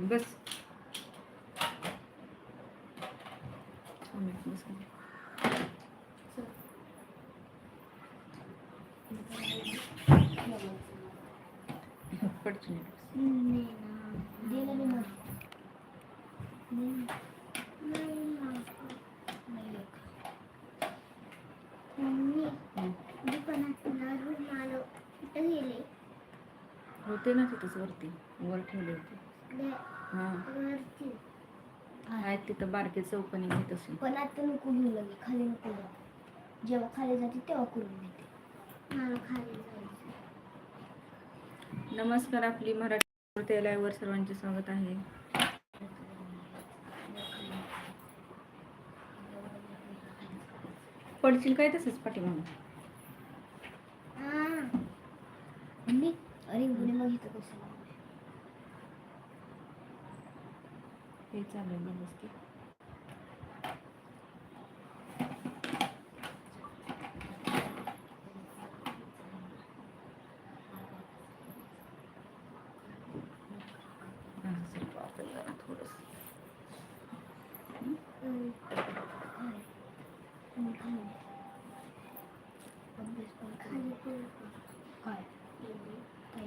बस. होते ना तिथंच वरती. वर ठेवले होते. हां. आहेत तिथं बारके चौकणी घेत असेल पण आता नको घेऊ लगे खाली नको जाऊ. जेव्हा खाली जाते तेव्हा करून देते मला खाली जायचं नमस्कार आपली मराठी लाईव्हवर सर्वांचे स्वागत आहे. पडशील काय तसंच पाठीमागं? मम्मी अरे उघडे मग इथं कसं लावलंय? हे चालू आहे व्यवस्थित हा, असं वाफेल जरा थोडंसं. हम्म. काय? हम्म, खाली. अभ्यास पण खाली हे चालेल व्यवस्थित.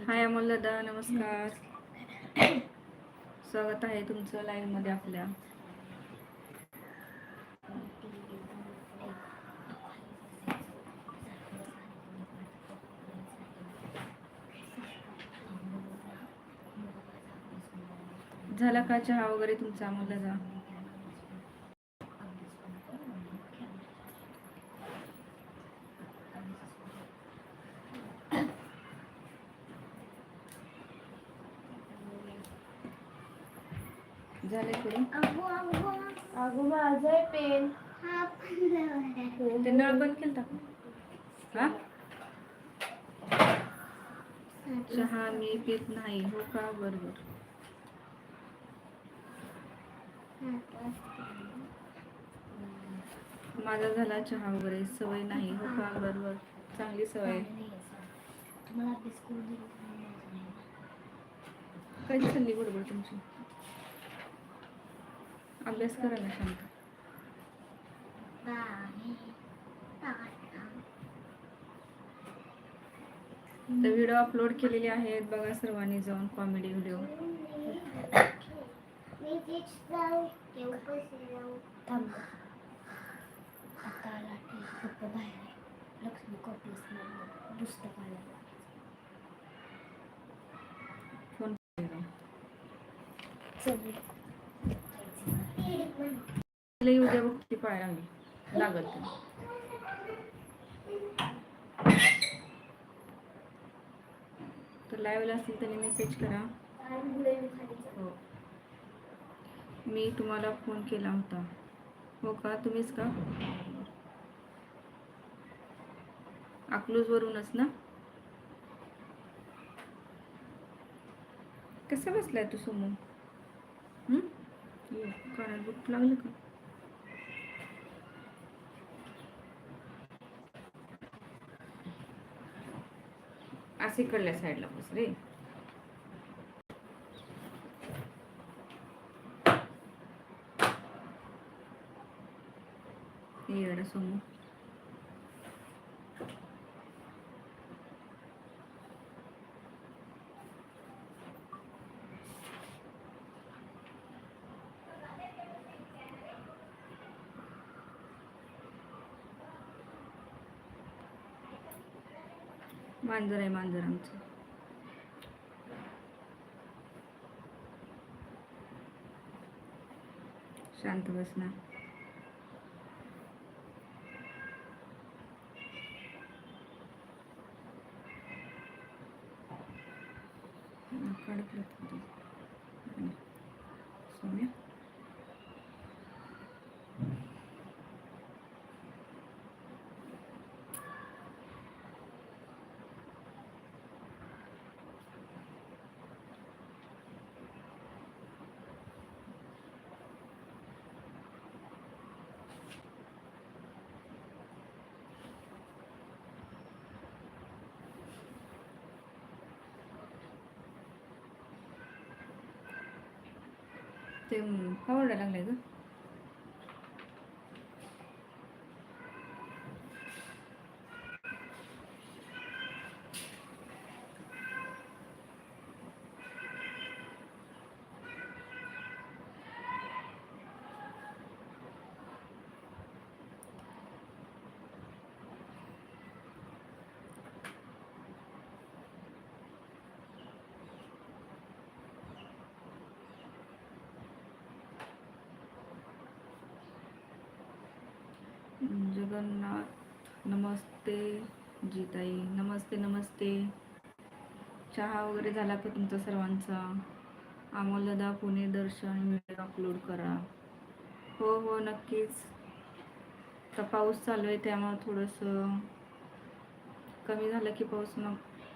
हाय अमोल दादा नमस्कार. स्वागत आहे तुमचं लाईव्हमध्ये आपल्या. झाला का चहा वगैरे तुमचा? मुलाचा दादा झाले करून अगो अगो अगं माझं आहे पेन हा पण जवळ ते नळ बंद केलं का हा? चहा मी पित नाही हो का? बरोबर. माझा झाला चहा वगैरे सवय नाही हो का? बरोबर. चांगली सवय. आहे. चालली बरोबर तुमची. अभ्यास करा ना शांत. तर व्हिडिओ अपलोड केलेले आहेत. बघा सर्वांनी जाऊन कॉमेडी व्हिडिओ मी उद्या बघते पाहायला लागत जाऊ थांब आता आला की पप्पा बाहेर आहे लक्ष्मी कॉपीस पुस्तकाला फोन सगळे लई उद्या बघते पाय लागली लागत ते. तर लाईव्हला असेल तर मेसेज करा. हो. मी तुम्हाला फोन केला होता. हो का? तुम्हीच का? अकलूजवरूनच ना? कसं बसलाय तू समोर हं? बुक लागलं का? असे कडल्या साईडला बस रे येडा समोर मांजर आहे मांजर आमचं. शांत बसणार ते अं, का जगन्नाथ नमस्ते जीताई नमस्ते नमस्ते. चहा वगैरे झाला का तुमचा सर्वांचा? आम्हाला पुणे दर्शन व्हिडिओ अपलोड करा. हो हो नक्कीच. आता पाऊस चालू आहे त्यामुळं थोडंसं कमी झालं की पाऊस मग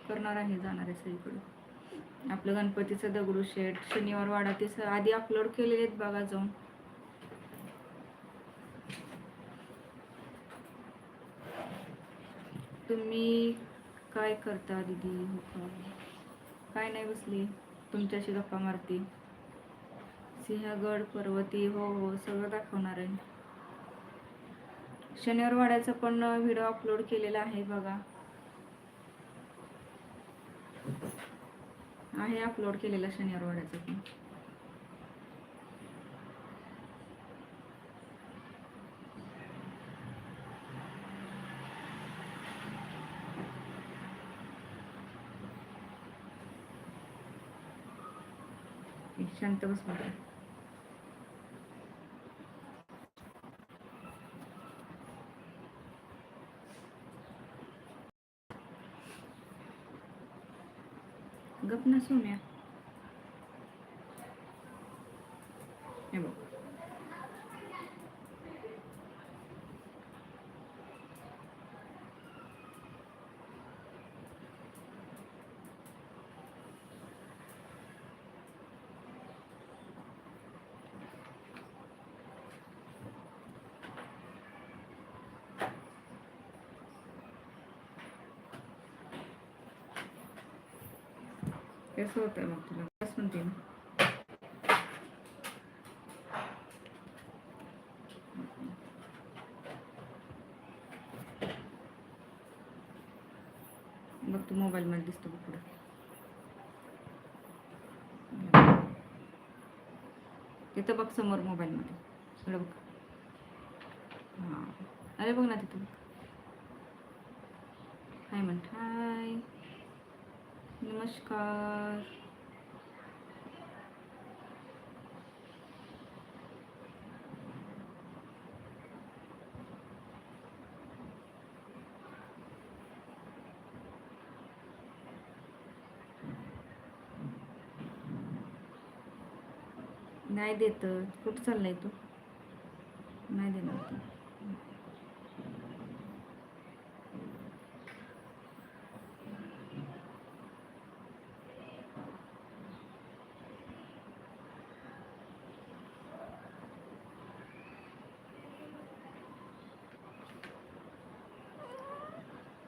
करणार आहे जाणार आहे सगळीकडे. आपलं गणपतीचं दगडूशेठ शनिवार वाडा ते आधी अपलोड केलेले आहेत बघा जाऊन. तुम्ही काय करता दीदी? हो का काय नाही बसली. तुमच्याशी गप्पा मारते. सिंहगड पर्वती हो हो सगळं दाखवणार आहे. शनिवार वाड्याचा पण व्हिडिओ अपलोड केलेला आहे बघा. आहे अपलोड केलेला शनिवार वाड्याचा पण. शांत बस मला गप ना सोन्या हे बघ कसं होतंय मग तुला बस म्हणते मग बघ तू मोबाईलमध्ये दिसतो बघ तिथं बघ समोर मोबाईलमध्ये इकडं बघ हां अरे बघ ना तिथं हाय म्हण हाय नमस्कार. नाही देत. कुठं चाललाय तू? नाही देणार तू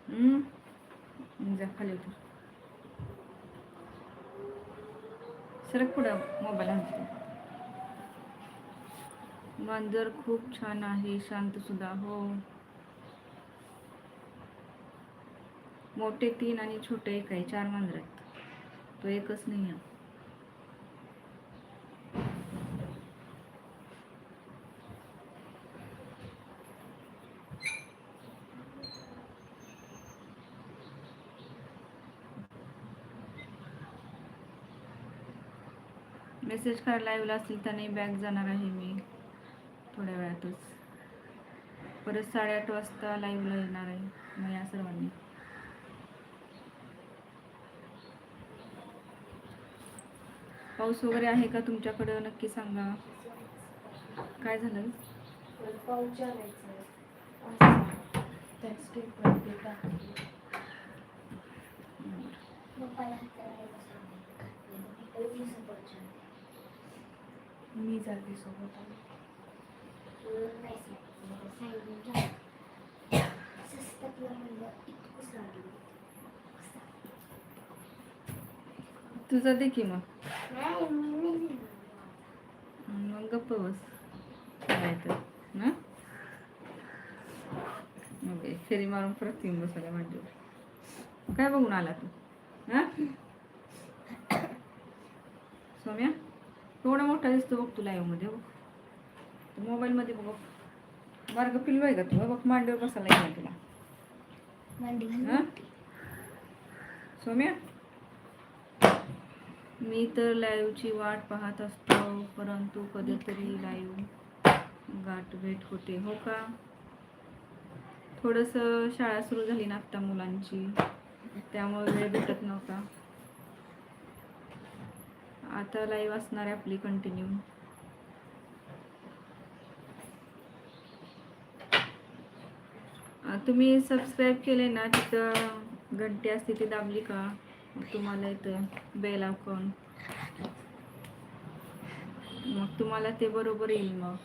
हम्म. जा खाली उतर सरक पुढं मोबाईल आणते मांजर खूप छान आहे शांत सुद्धा हो. मोठे तीन आणि छोटे एक आहे चार मांजर आहेत. तो एकच नाही आहे. मेसेज करा लाईव्हला असेल तर नाही बॅग जाणार आहे मी. थोड्या वेळातच. परत साडेआठ वाजता लाईव्हला येणार आहे मग या सर्वांनी. पाऊस वगैरे आहे का तुमच्याकडं? नक्की सांगा. काय झालं? मी जाते सोबत. तुझं दे की मग. नाही नाही गप्प बस. काय तर ना? मग फेरी मारून परत येऊन बसल्या मांडीवर काय बघून आला तू? हा? सौम्या थोडा मोठा दिसतो बघ तुला येऊ मध्ये बघ मोबाईल मध्ये बघ. बारग पिल्लू आहे का तू बघ मांडीवर बसायला येणार तुला. हा? सौम्या? मी तर लाईव्हची वाट पाहत असतो परंतु कधीतरी लाईव्ह गाठ भेट होते. हो का? थोडस शाळा सुरू झाली ना आता मुलांची त्यामुळे वेळ भेटत नव्हता. आता लाईव्ह असणार आहे आपली कंटिन्यू तुम्ही सबस्क्राईब केले ना तिथं घंटी असते ती दाबली का? तुम्हाला इथं बेल आयकॉन मग तुम्हाला ते बरोबर येईल मग.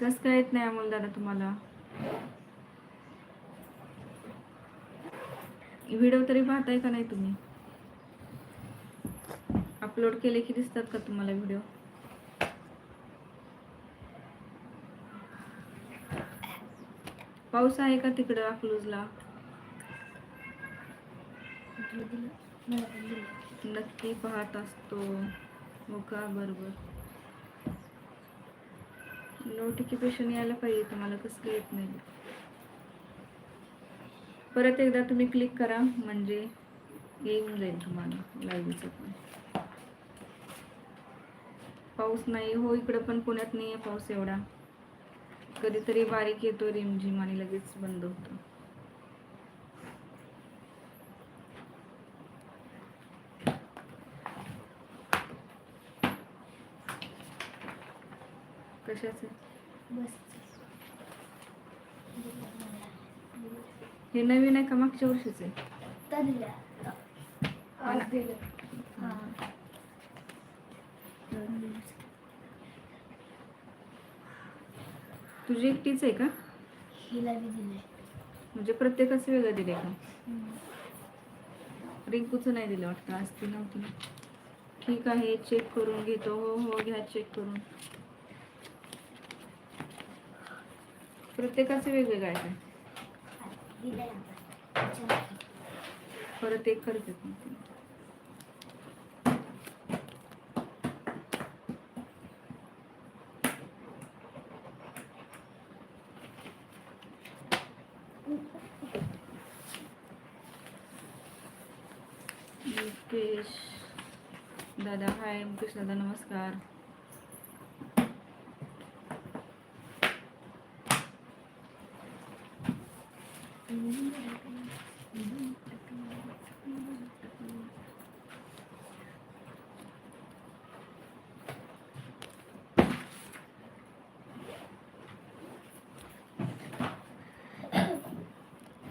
कस काय येत नाही अमोल दादा तुम्हाला? व्हिडिओ तरी पाहताय का नाही तुम्ही? अपलोड केले की दिसतात का तुम्हाला व्हिडिओ? पाऊस आहे का तिकडं अकलूजला? नक्की पाहत असतो. हो का? बरोबर. नोटिफिकेशन यायला पाहिजे तुम्हाला कसं येत नाही. परत एकदा तुम्ही क्लिक करा म्हणजे येऊन जाईल तुम्हाला लाईव्हचं पण. पाऊस नाही हो इकडं पण पुण्यात नाही आहे पाऊस एवढा. कधीतरी बारीक येतो रिमझिम आणि लगेच बंद होतो. कशाचं? हे नवीन आहे का मागच्या वर्षीच? आहे दिलं दिलं. हा. तुझी एकटीच आहे का? हिला म्हणजे प्रत्येकाचं वेगळं दिलंय का. रिंकूचं नाही दिलं वाटतं आज ती नव्हती. ठीक आहे चेक करून घेतो. हो हो घ्या चेक करून. प्रत्येकाचं वेगवेगळं आहे का दिलंय आता त्याच्यावर. परत एक करते पण ती. मुकेश दादा हाय मुकेश दादा नमस्कार कुणाची ती वॉटर कलर द्यायचा असल्यावर मग द्यायचा असल्यावर आम्हाला चौदा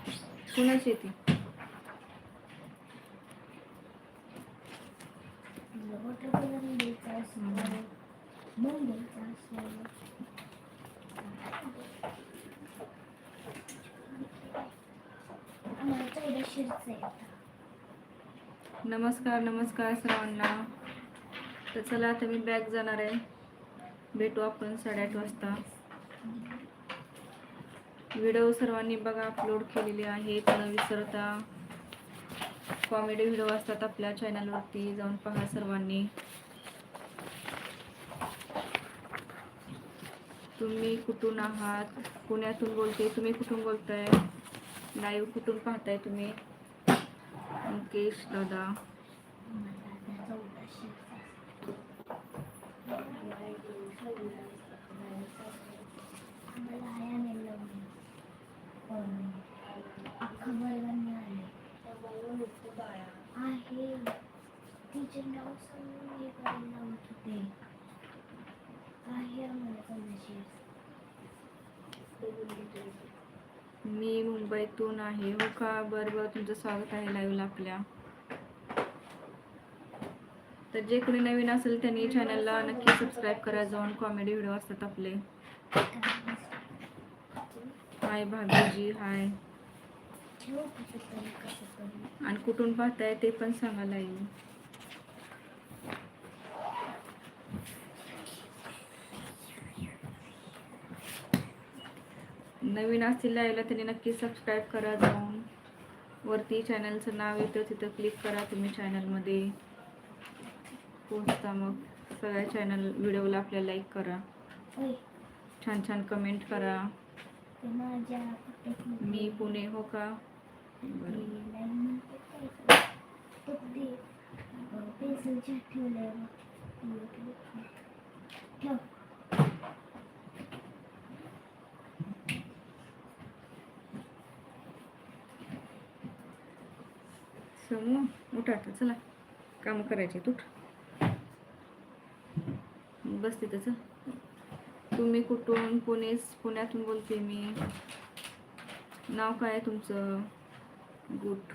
शिरचं आहे येते नमस्कार नमस्कार सर्वांना. तर चला आता मी बॅग जाणार आहे. भेटू आपण साडेआठ वाजता. व्हिडिओ सर्वांनी बघा अपलोड केलेले आहेत न विसरता. कॉमेडी व्हिडिओ असतात आपल्या चॅनलवरती जाऊन पहा सर्वांनी. तुम्ही कुठून आहात? पुण्यातून बोलते. तुम्ही कुठून बोलताय? लाईव्ह कुठून पाहताय तुम्ही? मुकेश दादा आम्हाला आता चौदा शिरचं आम्हाला आहे आणायला लावली पण अख्खा वर्गांनी आले आहे टीचर नाव सांगून हे करायला लावत होते मुंबईतून आहे. हो का? बरं बरं. तुमचं स्वागत आहे लाईव्हला आपल्या. तर जे कोणी नवीन असेल त्यांनी चॅनलला नक्की सबस्क्राईब करा. जाऊन कॉमेडी व्हिडिओ असतात आपले. हाय भाभीजी हाय. आणि कुठून पाहताय ते पण सांगा लाईव्ह नवीन असतील लाईव्हला त्यांनी नक्की सबस्क्राईब करा जाऊन. वरती चॅनलचं नाव येतं तिथं क्लिक करा तुम्ही चॅनलमध्ये पोचता मग. सगळ्या चॅनल व्हिडिओला आपल्या लाईक करा. छान छान कमेंट करा. मी पुणे हो का? बरं. उठा आता चला. कामं करायची तू बस तिथं चल. तुम्ही कुठून पुणे पुण्यातून बोलते मी. नाव काय आहे तुमचं? गुट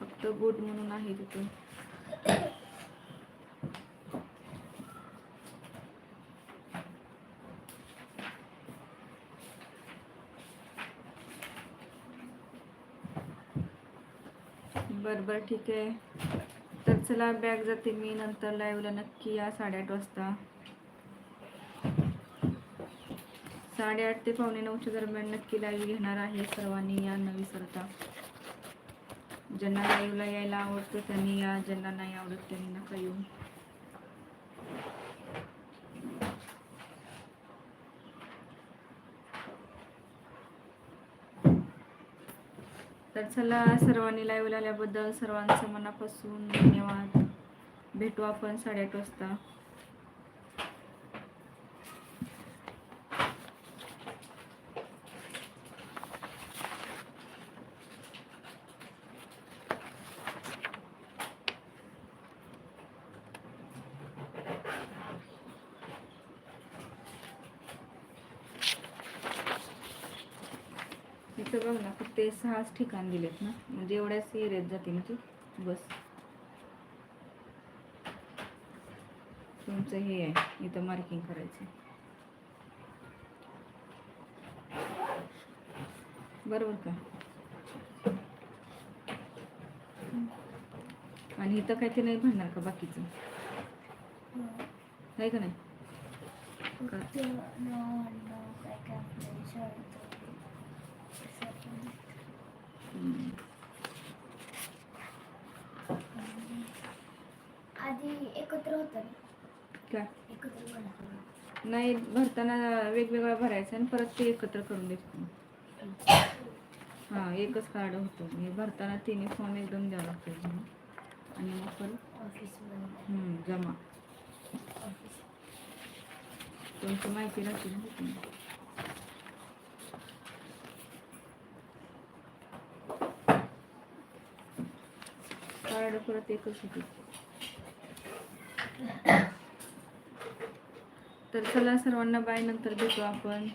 फक्त गुड म्हणून आहे तिथं. बरं बरं ठीक आहे. तर चला बॅग जाते मी नंतर लाईव्हला नक्की या साडेआठ वाजता. साडेआठ ते पावणे नऊच्या दरम्यान नक्की लाईव्ह घेणार आहे सर्वांनी या न विसरता ज्यांना लाईव्हला यायला आवडतं त्यांनी या ज्यांना नाही आवडत त्यांनी नका येऊ तर चला सर्वांनी लाईव्ह आल्याबद्दल सर्वांचं मनापासून धन्यवाद. भेटू आपण साडेआठ वाजता इथं बघ ना सहाच ठिकाण दिलेत ना. म्हणजे एवढ्याच एरियात जाते ती बस. तुमचं हे आहे. इथं मार्किंग करायचं. बरोबर का? आणि इथं काय ते नाही भरणार का बाकीचं? आहे का नाही का? ते नाव आडनाव काय काय आपल्या शाळेत हम्म. आधी एकत्र होतं ना. काय? एकत्र भरा नाही भरताना वेगवेगळं भरायचं आणि परत ते एकत्र करून द्यायचं हां एकच कार्ड होतं. म्हणजे भरताना तिन्ही फॉर्म एकदम द्यावं लागतं आणि मग परत ऑफिसमध्ये हम्म, जमा. ऑफिस तुमची माहिती राहते ना. कार्ड परत एकच होते. तर चला सर्वांना बाय नंतर भेटू आपण.